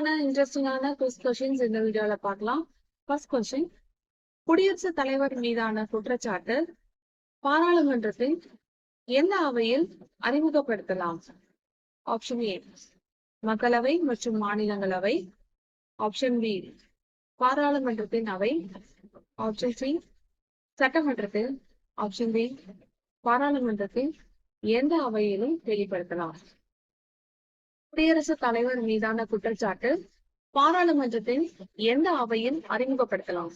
இன்ட்ரெஸ்டிங்கான quiz questions இந்த வீடியோல பார்க்கலாம். ஃபர்ஸ்ட் கொஸ்டின் குடியரசுத் தலைவர் மீதான குற்றச்சாட்டு பாராளுமன்றத்தில் எந்த அவையில் அறிமுகப்படுத்தலாம்? ஆப்ஷன் ஏ மக்களவை மற்றும் மாநிலங்களவை. ஆப்ஷன் பி பாராளுமன்றத்தின் அவை. ஆப்ஷன் சி சட்டமன்றத்தில். ஆப்ஷன் டி பாராளுமன்றத்தில் எந்த அவையிலும் வெளிப்படுத்தலாம் குடியரசுத் தலைவர் மீதான குற்றச்சாட்டு பாராளுமன்றத்தின் எந்த அவையில் அறிமுகப்படுத்தலாம்?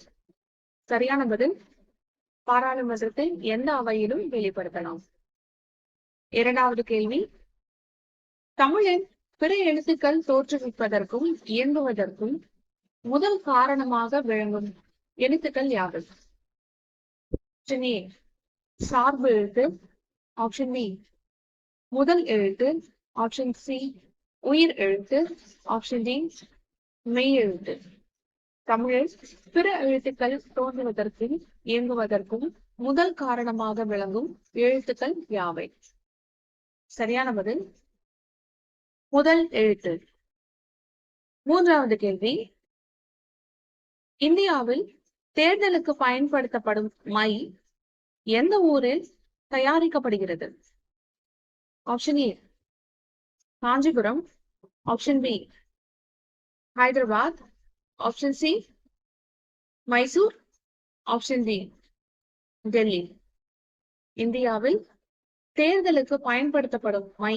சரியான பதில் பாராளுமன்றத்தின் எந்த அவையிலும் வெளிப்படுத்தலாம். இரண்டாவது கேள்வி தமிழின் பிற எழுத்துக்கள் தோற்றுவிப்பதற்கும் இயங்குவதற்கும் முதல் காரணமாக விளங்கும் எழுத்துக்கள் யாவை? ஆப்ஷன் ஏ சார்பு எழுத்து. ஆப்ஷன் பி முதல் எழுத்து. ஆப்ஷன் சி உயிர் எழுத்து ஆப்ஷன் டி மெய் எழுத்து. தமிழில் பிற எழுத்துக்கள் தோன்றுவதற்கும் இயங்குவதற்கும் முதல் காரணமாக விளங்கும் எழுத்துக்கள் யாவை? சரியான பதில் முதல் எழுத்து. மூன்றாவது கேள்வி இந்தியாவில் தேர்தலுக்கு பயன்படுத்தப்படும் மை எந்த ஊரில் தயாரிக்கப்படுகிறது? Option A Kanchipuram option B Hyderabad option C Mysore option D Delhi. இந்தியாவில் தேர்தலுக்கு பயன்படுத்தப்படும் மை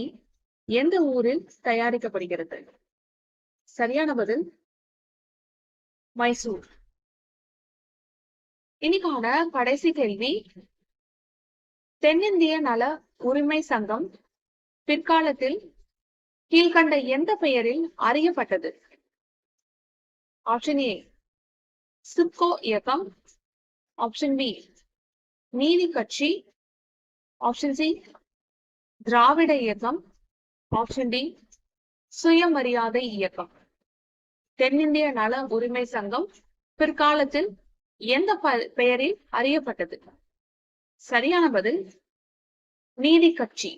எந்த ஊரில் தயாரிக்கப்படுகிறது? சரியான பதில் மைசூர். இன்னைக்கான கடைசி கேள்வி தென்னிந்திய நல உரிமை சங்கம் பிற்காலத்தில் கீழ்கண்ட எந்த பெயரில் அறியப்பட்டது? ஆப்ஷன் ஏ சிப்கோ இயக்கம். ஆப்ஷன் பி நீதி கட்சி. ஆப்ஷன் சி திராவிட இயக்கம். ஆப்ஷன் டி சுயமரியாதை இயக்கம். தென்னிந்திய நல உரிமை சங்கம் பிற்காலத்தில் எந்த பெயரில் அறியப்பட்டது? சரியான பதில் நீதி கட்சி.